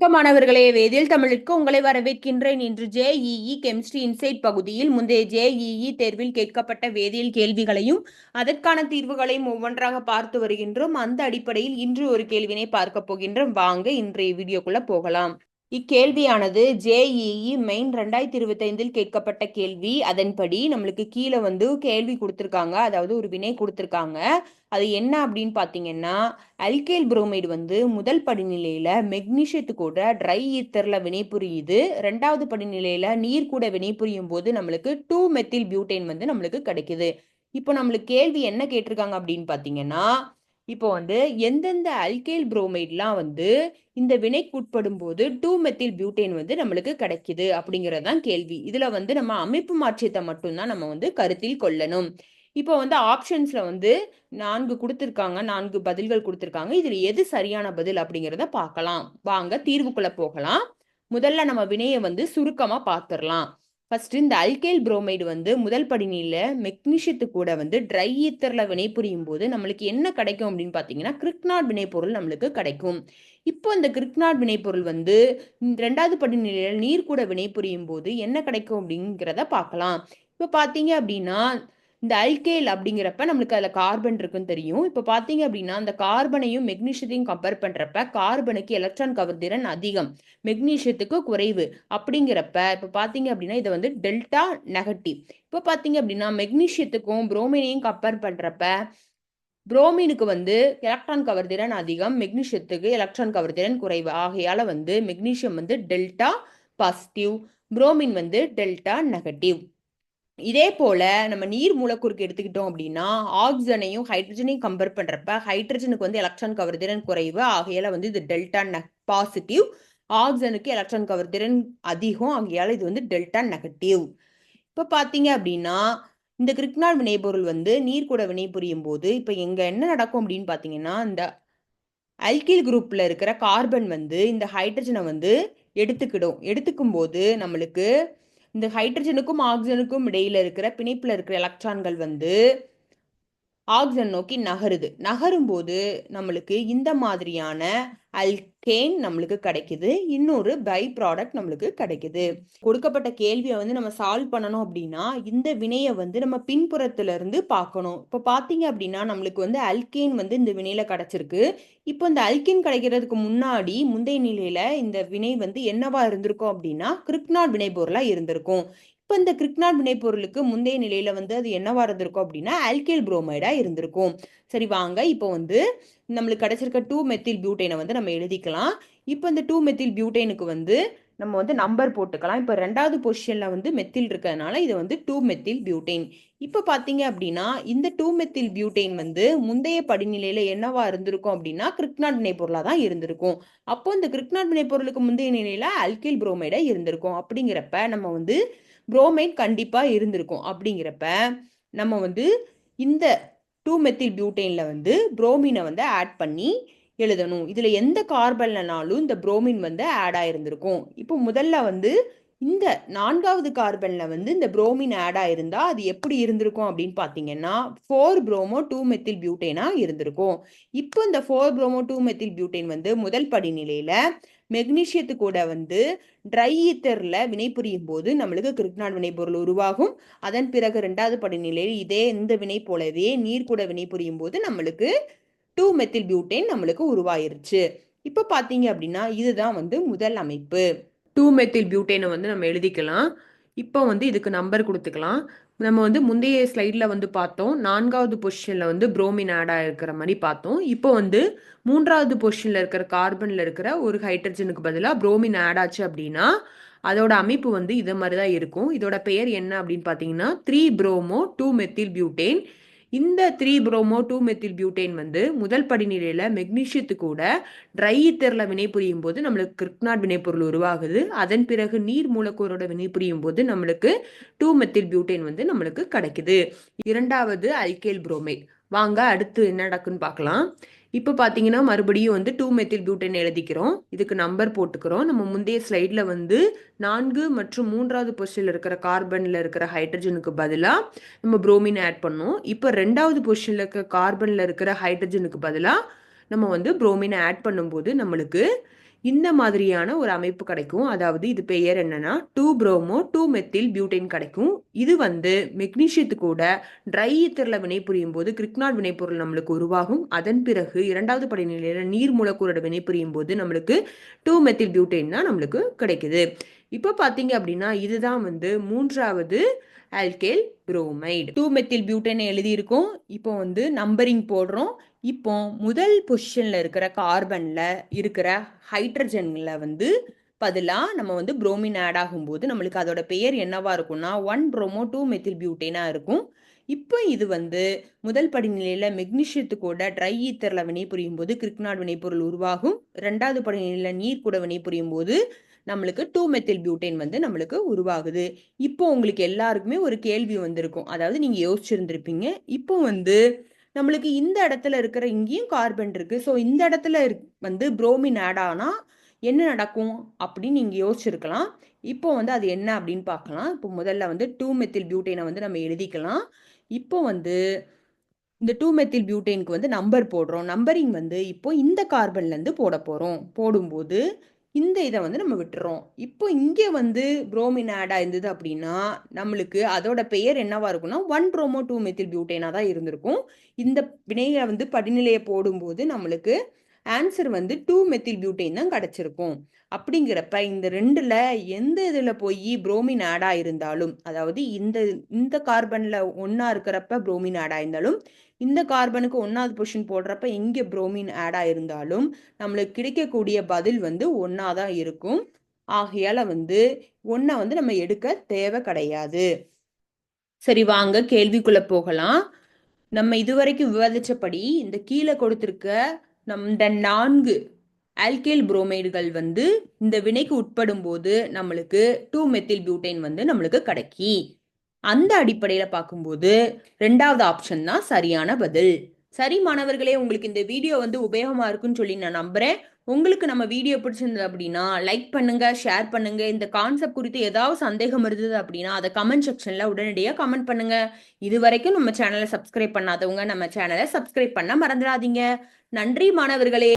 வணக்கம் மாணவர்களே. வேதியியல் தமிழுக்கு உங்களை வரவேற்கின்றேன். இன்று ஜேஇஇ கெமிஸ்ட்ரி இன்சைட் பகுதியில் முந்தைய ஜேஇஇ தேர்வில் கேட்கப்பட்ட வேதியியல் கேள்விகளையும் அதற்கான தீர்வுகளையும் ஒவ்வொன்றாக பார்த்து வருகின்றோம். அந்த அடிப்படையில் இன்று ஒரு கேள்வினை பார்க்க போகின்றோம். வாங்க இன்றைய வீடியோக்குள்ள போகலாம். இக்கேள்வியானது ஜேஇஇ மெயின் ரெண்டாயிரத்தி இருபத்தைந்தில் கேட்கப்பட்ட கேள்வி. அதன்படி நம்மளுக்கு கீழே வந்து கேள்வி கொடுத்துருக்காங்க. அதாவது ஒரு வினை கொடுத்துருக்காங்க. அது என்ன அப்படின்னு பார்த்தீங்கன்னா அல்கேல் புரோமைடு வந்து முதல் படிநிலையில மெக்னீஷியத்து கூட ட்ரை ஈத்தர்ல வினைபுரியுது ரெண்டாவது படிநிலையில நீர் கூட வினைபுரியும் போது நம்மளுக்கு டூ மெத்தில் பியூட்டைன் வந்து நம்மளுக்கு கிடைக்குது. இப்போ நம்மளுக்கு கேள்வி என்ன கேட்டிருக்காங்க அப்படின்னு பார்த்தீங்கன்னா இப்போ வந்து எந்தெந்த அல்கைல் புரோமைட்லாம் வந்து இந்த வினைக்கு உட்படும் போது டூ மெத்தில் பியூட்டேன் வந்து நம்மளுக்கு கிடைக்குது அப்படிங்கிறது தான் கேள்வி. இதுல வந்து நம்ம அமைப்பு மாற்றியத்தை மட்டும்தான் நம்ம வந்து கருத்தில் கொள்ளணும். இப்போ வந்து ஆப்ஷன்ஸ்ல வந்து நான்கு கொடுத்துருக்காங்க நான்கு பதில்கள் கொடுத்துருக்காங்க. இதுல எது சரியான பதில் அப்படிங்கிறத பார்க்கலாம். வாங்க தீர்வுக்குள்ள போகலாம். முதல்ல நம்ம வினையை வந்து சுருக்கமா பார்த்துடலாம். ஃபர்ஸ்ட் இந்த அல்கைல் புரோமைடு வந்து முதல் படிநில மெக்னீஷியத்து கூட வந்து ட்ரை ஈத்தர்ல வினைபுரியும் போது நம்மளுக்கு என்ன கிடைக்கும் அப்படின்னு பார்த்தீங்கன்னா கிரிக்னாட் வினைப்பொருள் நம்மளுக்கு கிடைக்கும். இப்போ இந்த கிரிக்னாட் வினைப்பொருள் வந்து ரெண்டாவது படிநிலையில் நீர் கூட வினைபுரியும் போது என்ன கிடைக்கும் அப்படிங்கிறத பார்க்கலாம். இப்போ பார்த்தீங்க அப்படின்னா இந்த அல்கேல் அப்படிங்கிறப்ப நம்மளுக்கு அதில் கார்பன் இருக்குன்னு தெரியும். இப்போ பார்த்தீங்க அப்படின்னா அந்த கார்பனையும் மெக்னீஷியத்தையும் கம்பேர் பண்ணுறப்ப கார்பனுக்கு எலக்ட்ரான் கவர் திறன் அதிகம். மெக்னீஷியத்துக்கு குறைவு அப்படிங்கிறப்ப இப்போ பார்த்தீங்க அப்படின்னா இதை வந்து டெல்டா நெகட்டிவ் இப்போ பார்த்தீங்க அப்படின்னா மெக்னீஷியத்துக்கும் புரோமினையும் கம்பேர் பண்ணுறப்ப புரோமினுக்கு வந்து எலக்ட்ரான் கவர் திறன் அதிகம் மெக்னீஷியத்துக்கு எலக்ட்ரான் கவர் திறன் குறைவு. ஆகையால் வந்து மெக்னீஷியம் வந்து டெல்டா பாசிட்டிவ் புரோமின் வந்து டெல்டா நெகட்டிவ் இதே போல நம்ம நீர் மூலக்கூறுக்கு எடுத்துக்கிட்டோம் அப்படின்னா ஆக்சிஜனையும் ஹைட்ரஜனையும் கம்பேர் பண்றப்ப ஹைட்ரஜனுக்கு வந்து எலக்ட்ரான் கவர் திறன் குறைவு. ஆகையால வந்து இது டெல்டா பாசிட்டிவ் ஆக்சிஜனுக்கு எலக்ட்ரான் கவர்திறன் அதிகம். ஆகையால இது வந்து டெல்டா நெகட்டிவ் இப்போ பார்த்தீங்க அப்படின்னா இந்த கிரிக்னால் வினைபொருள் வந்து நீர் கூட வினைபுரியும் போது இப்போ எங்க என்ன நடக்கும் அப்படின்னு பார்த்தீங்கன்னா இந்த அல்கில் குரூப்ல இருக்கிற கார்பன் வந்து இந்த ஹைட்ரஜனை வந்து எடுத்துக்கிடும். எடுத்துக்கும் போது நம்மளுக்கு இந்த ஹைட்ரஜனுக்கும் ஆக்சிஜனுக்கும் இடையில இருக்கிற பிணைப்புல இருக்கிற எலக்ட்ரான்கள் வந்து ஆக்சன் நோக்கி நகருது. நகரும் போது நம்மளுக்கு இந்த மாதிரியான அல்கேன் நம்மளுக்கு கிடைக்குது. இன்னொரு பை ப்ராடக்ட் நம்மளுக்கு கிடைக்குது. கொடுக்கப்பட்ட கேள்வியை வந்து நம்ம சால்வ் பண்ணணும் அப்படின்னா இந்த வினையை வந்து நம்ம பின்புறத்துல இருந்து பார்க்கணும். இப்போ பார்த்தீங்க அப்படின்னா நம்மளுக்கு வந்து அல்கேன் வந்து இந்த வினையில கிடைச்சிருக்கு. இப்போ இந்த அல்கேன் கிடைக்கிறதுக்கு முன்னாடி முந்தைய நிலையில இந்த வினை வந்து என்னவா இருந்திருக்கும் அப்படின்னா கிரிக்னாட் வினை பொருளா இருந்திருக்கும். இப்போ இந்த கிரிக்னாட் வினைப்பொருளுக்கு முந்தைய நிலையில வந்து அது என்னவா இருந்திருக்கும் அப்படின்னா ஆல்கேல் புரோமைடா இருந்திருக்கும். சரி வாங்க. இப்போ வந்து நம்மளுக்கு கிடைச்சிருக்க டூ மெத்தில் பியூட்டைனை வந்து நம்ம எழுதிக்கலாம். இப்போ இந்த டூ மெத்தில் பியூட்டைனுக்கு வந்து நம்ம வந்து நம்பர் போட்டுக்கலாம். இப்போ ரெண்டாவது பொசிஷன்ல வந்து மெத்தில் இருக்கிறதுனால இது வந்து டூ மெத்தில் பியூட்டைன் இப்போ பார்த்தீங்க அப்படின்னா இந்த டூ மெத்தில் பியூட்டைன் வந்து முந்தைய படிநிலையில என்னவா இருந்திருக்கும் அப்படின்னா கிரிக்னாட் வினைப்பொருளாக தான் இருந்திருக்கும். அப்போ இந்த கிரிக்னாட் வினைப்பொருளுக்கு முந்தைய நிலையில அல்கில் புரோமைடா இருந்திருக்கும். அப்படிங்கிறப்ப நம்ம வந்து புரோமைன் கண்டிப்பாக இருந்திருக்கும். அப்படிங்கிறப்ப நம்ம வந்து இந்த டூ மெத்தில் பியூட்டைனில் வந்து புரோமினை வந்து ஆட் பண்ணி எழுதணும். இதில் எந்த கார்பன்லனாலும் இந்த புரோமின் வந்து ஆட் ஆயிருந்திருக்கும். இப்போ முதல்ல வந்து இந்த நான்காவது கார்பனில் வந்து இந்த புரோமின் ஆட் ஆயிருந்தா அது எப்படி இருந்திருக்கும் அப்படின்னு பார்த்தீங்கன்னா ஃபோர் புரோமோ டூ மெத்தில் பியூட்டைனாக இருந்திருக்கும். இப்போ இந்த four bromo two methyl butyne வந்து முதல் படிநிலையில் மெக்னீஷியத்து கூட வந்து ட்ரை ஈத்தரில் வினைபுரியும் போது நம்மளுக்கு கிருக்னாட் வினைப்பொருள் உருவாகும். அதன் பிறகு ரெண்டாவது படிநிலையில் இதே இந்த வினை போலவே நீர் கூட வினைபுரியும் போது நம்மளுக்கு டூ மெத்தில் பியூட்டைன் நம்மளுக்கு உருவாயிருச்சு. இப்போ பார்த்தீங்க அப்படின்னா இதுதான் வந்து முதல் அமைப்பு. டூ மெத்தில் பியூட்டைனை வந்து நம்ம எழுதிக்கலாம். இப்போ வந்து இதுக்கு நம்பர் கொடுத்துக்கலாம். நம்ம வந்து முந்தைய ஸ்லைடில் வந்து பார்த்தோம். நான்காவது பொசிஷனில் வந்து புரோமின் ஆட் ஆகிருக்கிற மாதிரி பார்த்தோம். இப்போ வந்து மூன்றாவது பொசிஷனில் இருக்கிற கார்பனில் இருக்கிற ஒரு ஹைட்ரஜனுக்கு பதிலாக புரோமின் ஆட் ஆச்சு அப்படின்னா அதோட அமைப்பு வந்து இதை மாதிரி தான் இருக்கும். இதோட பெயர் என்ன அப்படின்னு பார்த்தீங்கன்னா three bromo two methyl butane இந்த three bromo two methyl butyne வந்து முதல் படிநிலையில் மெக்னீஷியத்து கூட ட்ரை ஈத்தரில் வினைபுரியும் போது நம்மளுக்கு கிரிக்னாட் வினைப்பொருள் உருவாகுது. அதன் பிறகு நீர் மூலக்கூறோட வினைபுரியும் போது நம்மளுக்கு டூ மெத்தில் பியூட்டைன் வந்து நம்மளுக்கு கிடைக்குது. இரண்டாவது அல்கேல் புரோமேட் வாங்க அடுத்து என்ன நடக்குன்னு பார்க்கலாம். இப்போ பார்த்தீங்கன்னா மறுபடியும் வந்து டூ மெத்தில் பியூட்டன் எழுதிக்கிறோம். இதுக்கு நம்பர் போட்டுக்கிறோம். நம்ம முந்தைய ஸ்லைடில் வந்து நான்கு மற்றும் மூன்றாவது பொசிஷனில் இருக்கிற கார்பனில் இருக்கிற ஹைட்ரஜனுக்கு பதிலாக நம்ம புரோமின் ஆட் பண்ணோம். இப்போ ரெண்டாவது பொசிஷனில் இருக்கிற கார்பனில் இருக்கிற ஹைட்ரஜனுக்கு பதிலாக நம்ம வந்து புரோமினை ஆட் பண்ணும்போது நம்மளுக்கு இந்த மாதிரியான ஒரு அமைப்பு கிடைக்கும். அதாவது இது பெயர் என்னன்னா two bromo two methyl butyne கிடைக்கும். இது வந்து மெக்னீஷியத்து கூட ட்ரை ஈத்தரில் வினைபுரியும் போது கிரிக்னாட் வினைப்பொருள் நம்மளுக்கு உருவாகும். அதன் பிறகு இரண்டாவது படிநிலையில் நீர் மூலக்கூறோட வினைபுரியும் போது நம்மளுக்கு டூ மெத்தில் பியூட்டைன் தான் நம்மளுக்கு கிடைக்குது. இப்போ பார்த்தீங்க அப்படின்னா இதுதான் வந்து மூன்றாவது alkyl bromide. Two methyl butyne எழுதியிருக்கோம். இப்போ வந்து நம்பரிங் போடுறோம். இப்போ முதல் பொசிஷனில் இருக்கிற கார்பனில் இருக்கிற ஹைட்ரஜனில் வந்து பதிலாக நம்ம வந்து புரோமின் ஆட் ஆகும்போது நம்மளுக்கு அதோட பெயர் என்னவா இருக்கும்னா ஒன் ப்ரோமோ டூ மெத்தில் பியூட்டேனாக இருக்கும். இப்போ இது வந்து முதல் படிநிலையில் மெக்னீஷியத்துக்கூட ட்ரை ஈத்தரில் வினைபுரியும் போது கிரிக்னாட் வினைப்பொருள் உருவாகும். ரெண்டாவது படிநிலையில் நீர் கூட வினைபுரியும் போது நம்மளுக்கு டூ மெத்தில் பியூட்டைன் வந்து நம்மளுக்கு உருவாகுது. இப்போ உங்களுக்கு எல்லாருக்குமே ஒரு கேள்வி வந்திருக்கும். அதாவது நீங்கள் யோசிச்சிருந்திருப்பீங்க. இப்போ வந்து நம்மளுக்கு இந்த இடத்துல இருக்கிற இங்கேயும் கார்பன் இருக்கு. ஸோ இந்த இடத்துல வந்து புரோமின் ஆட் ஆனால் என்ன நடக்கும் அப்படின்னு நீங்கள் யோசிச்சிருக்கலாம். இப்போ வந்து அது என்ன அப்படின்னு பார்க்கலாம். இப்போ முதல்ல வந்து டூ மெத்தில் பியூட்டைனை வந்து நம்ம எழுதிக்கலாம். இப்போ வந்து இந்த டூ மெத்தில் பியூட்டைனுக்கு வந்து நம்பர் போடுறோம். நம்பரிங் வந்து இப்போ இந்த கார்பன்லேருந்து போட போகிறோம் போடும்போது இந்த இதை வந்து நம்ம விட்டுறோம். இப்போ இங்கே வந்து புரோமின் ஆடாக இருந்தது அப்படின்னா நம்மளுக்கு அதோட பெயர் என்னவா இருக்கும்னா ஒன் ப்ரோமோ டூ மெத்தில் பியூட்டேனாக தான் இருந்திருக்கும். இந்த வினையை வந்து படிநிலையை போடும்போது நம்மளுக்கு ஆன்சர் வந்து டூ மெத்தில் பியூட்டைன் தான் கிடச்சிருக்கும். அப்படிங்கிறப்ப இந்த ரெண்டில் எந்த இதில் போய் புரோமின் ஆடாக இருந்தாலும் அதாவது இந்த இந்த கார்பனில் ஒன்றா இருக்கிறப்ப புரோமின் ஆடாக இருந்தாலும் இந்த கார்பனுக்கு ஒன்றாவது பொசிஷன் போடுறப்ப எங்கே புரோமின் ஆட் ஆயிருந்தாலும் நம்மளுக்கு கிடைக்கக்கூடிய பதில் வந்து ஒன்றா தான் இருக்கும். ஆகையால் வந்து ஒன்றை வந்து நம்ம எடுக்க தேவை கிடையாது. சரி வாங்க கேள்விக்குள்ளே போகலாம். நம்ம இதுவரைக்கும் விவாதித்தபடி இந்த கீழே கொடுத்துருக்க நம் இந்த நான்கு ஆல்கேல் புரோமைடுகள் வந்து இந்த வினைக்கு உட்படும் போது நம்மளுக்கு டூ மெத்தில் பியூட்டைன் வந்து நம்மளுக்கு கிடைக்கி. அந்த அடிப்படையில் பார்க்கும்போது ரெண்டாவது ஆப்ஷன் தான் சரியான பதில். சரி மாணவர்களே உங்களுக்கு இந்த வீடியோ வந்து உபயோகமாக இருக்குன்னு சொல்லி நான் நம்புகிறேன் உங்களுக்கு நம்ம வீடியோ பிடிச்சிருந்தது அப்படின்னா லைக் பண்ணுங்க ஷேர் பண்ணுங்க. இந்த கான்செப்ட் குறித்து ஏதாவது சந்தேகம் இருந்தது அப்படின்னா அதை கமெண்ட் செக்ஷன்ல உடனடியாக கமெண்ட் பண்ணுங்க. இது வரைக்கும் நம்ம சேனலை சப்ஸ்கிரைப் பண்ணாதவங்க நம்ம சேனலை சப்ஸ்கிரைப் பண்ண மறந்துடாதீங்க. நன்றி மாணவர்களே.